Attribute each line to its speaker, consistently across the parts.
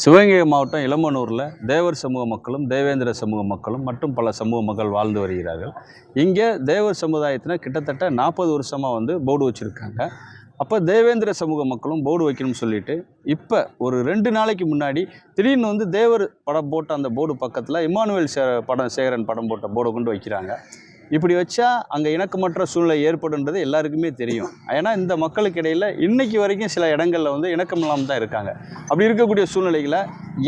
Speaker 1: சிவகங்கை மாவட்டம் இளமனூரில் தேவர் சமூக மக்களும் தேவேந்திர சமூக மக்களும் மற்றும் பல சமூக மக்கள் வாழ்ந்து வருகிறார்கள். இங்கே தேவர் சமுதாயத்தினர் கிட்டத்தட்ட நாற்பது வருஷமாக வந்து போர்டு வச்சுருக்காங்க. அப்போ தேவேந்திர சமூக மக்களும் போர்டு வைக்கணும்னு சொல்லிட்டு இப்போ ஒரு ரெண்டு நாளைக்கு முன்னாடி திடீர்னு வந்து தேவர் படம் போட்ட அந்த போர்டு பக்கத்தில் இமானுவேல் சே படம் சேகரன் படம் போட்ட போர்டை கொண்டு வைக்கிறாங்க. இப்படி வச்சா அங்கே இணக்கமற்ற சூழ்நிலை ஏற்படுன்றது எல்லாருக்குமே தெரியும். ஏன்னா இந்த மக்களுக்கு இடையில் இன்னைக்கு வரைக்கும் சில இடங்களில் வந்து இணக்கம் இல்லாமல் தான் இருக்காங்க. அப்படி இருக்கக்கூடிய சூழ்நிலைகளை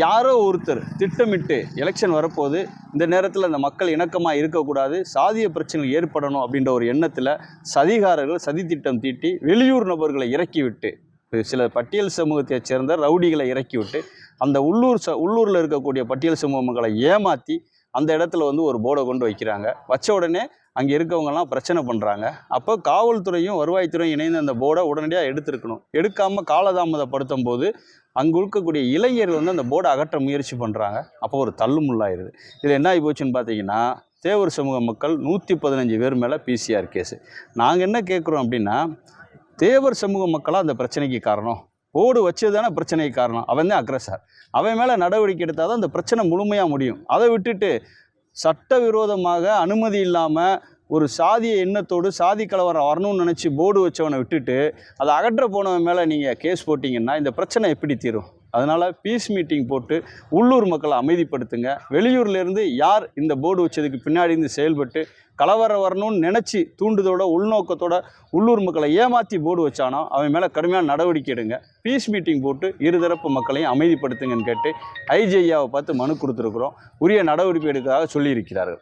Speaker 1: யாரோ ஒருத்தர் திட்டமிட்டு எலெக்ஷன் வரப்போது இந்த நேரத்தில் இந்த மக்கள் இணக்கமாக இருக்கக்கூடாது சாதிய பிரச்சனைகள் ஏற்படணும் அப்படின்ற ஒரு எண்ணத்தில் சதிகாரர்கள் சதி திட்டம் தீட்டி வெளியூர் நபர்களை இறக்கிவிட்டு சில பட்டியல் சமூகத்தைச் சேர்ந்த ரவுடிகளை இறக்கிவிட்டு அந்த உள்ளூர் ச உள்ளூரில் இருக்கக்கூடிய பட்டியல் சமூகங்களை ஏமாற்றி அந்த இடத்துல வந்து ஒரு போர்டை கொண்டு வைக்கிறாங்க. வச்ச உடனே அங்கே இருக்கவங்கலாம் பிரச்சனை பண்ணுறாங்க அப்போ காவல்துறையும் வருவாய்த்துறையும் இணைந்து அந்த போர்டை உடனடியாக எடுத்திருக்கணும். எடுக்காமல் காலதாமதப்படுத்தும் போது அங்கே இருக்கக்கூடிய இளைஞர்கள் வந்து அந்த போர்டை அகற்ற முயற்சி பண்ணுறாங்க அப்போ ஒரு தள்ளுமுள்ளாயிருது. இதில் என்ன ஆகி போச்சுன்னு பார்த்தீங்கன்னா தேவர் சமூக மக்கள் நூற்றி பதினஞ்சு பேர் மேலே பிசிஆர் கேஸு நாங்கள் என்ன கேட்குறோம் அப்படின்னா தேவர் சமூக மக்களாக அந்த பிரச்சனைக்கு காரணம். போர்டு வச்சது தானே பிரச்சனைக்கு காரணம். அவன் தான் அக்ரஸார் அவன் மேலே நடவடிக்கை எடுத்தால் தான் அந்த பிரச்சனை முழுமையாக முடியும். அதை விட்டுட்டு சட்டவிரோதமாக அனுமதி இல்லாமல் ஒரு சாதிய எண்ணத்தோடு சாதி கலவரம் வரணும்னு நினச்சி போர்டு வச்சவனை விட்டுட்டு அதை அகற்ற போனவன் மேலே நீங்கள் கேஸ் போட்டிங்கன்னா இந்த பிரச்சனை எப்படி தீரும்? அதனால் பீஸ் மீட்டிங் போட்டு உள்ளூர் மக்களை அமைதிப்படுத்துங்க. வெளியூர்லேருந்து யார் இந்த போர்டு வச்சதுக்கு பின்னாடி இருந்து செயல்பட்டு கலவரம் வரணும்னு நினச்சி தூண்டுதோட உள்நோக்கத்தோட உள்ளூர் மக்களை ஏமாற்றி போர்டு வச்சானோ அவன் மேலே கடுமையான நடவடிக்கை எடுங்க. பீஸ் மீட்டிங் போட்டு இருதரப்பு மக்களையும் அமைதிப்படுத்துங்கன்னு கேட்டு ஐஜிஐயாவை பார்த்து மனு கொடுத்துருக்குறோம். உரிய நடவடிக்கை எடுக்கிறதாக சொல்லியிருக்கிறார்கள்.